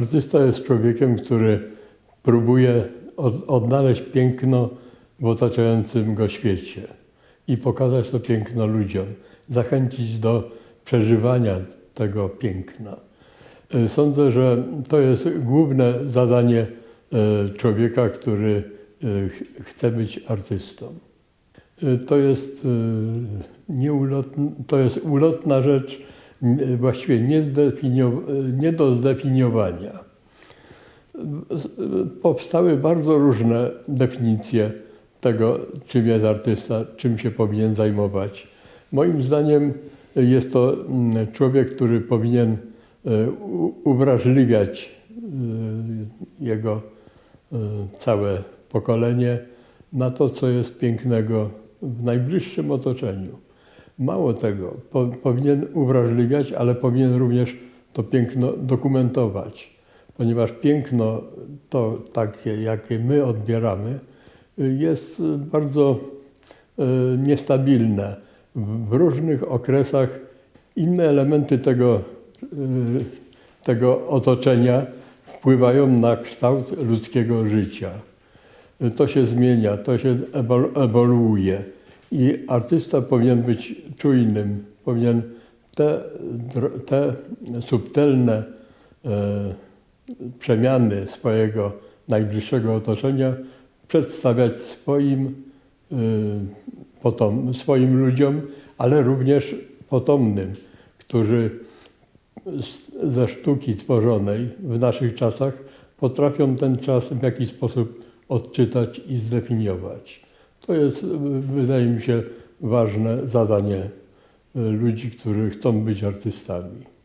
Artysta jest człowiekiem, który próbuje od, odnaleźć piękno w otaczającym go świecie i pokazać to piękno ludziom, zachęcić do przeżywania tego piękna. E, Sądzę, że to jest główne zadanie e, człowieka, który e, ch- chce być artystą. To jest, e, nieulotn, to jest ulotna rzecz, właściwie nie, nie do zdefiniowania. Powstały bardzo różne definicje tego, czym jest artysta, czym się powinien zajmować. Moim zdaniem jest to mm, człowiek, który powinien e, uwrażliwiać e, jego e, całe pokolenie na to, co jest pięknego w najbliższym otoczeniu. Mało tego, po, powinien uwrażliwiać, ale powinien również to piękno dokumentować, ponieważ piękno, to takie, jakie my odbieramy, jest bardzo y, niestabilne. W różnych okresach inne elementy tego, y, tego otoczenia wpływają na kształt ludzkiego życia. To się zmienia, to się ewol- ewoluuje i artysta powinien być czujnym, powinien te, te subtelne e, przemiany swojego najbliższego otoczenia przedstawiać swoim, y, potom, swoim ludziom, ale również potomnym, którzy z- ze sztuki tworzonej w naszych czasach potrafią ten czas w jakiś sposób odczytać i zdefiniować. To jest, y, wydaje mi się, ważne zadanie y, ludzi, którzy chcą być artystami.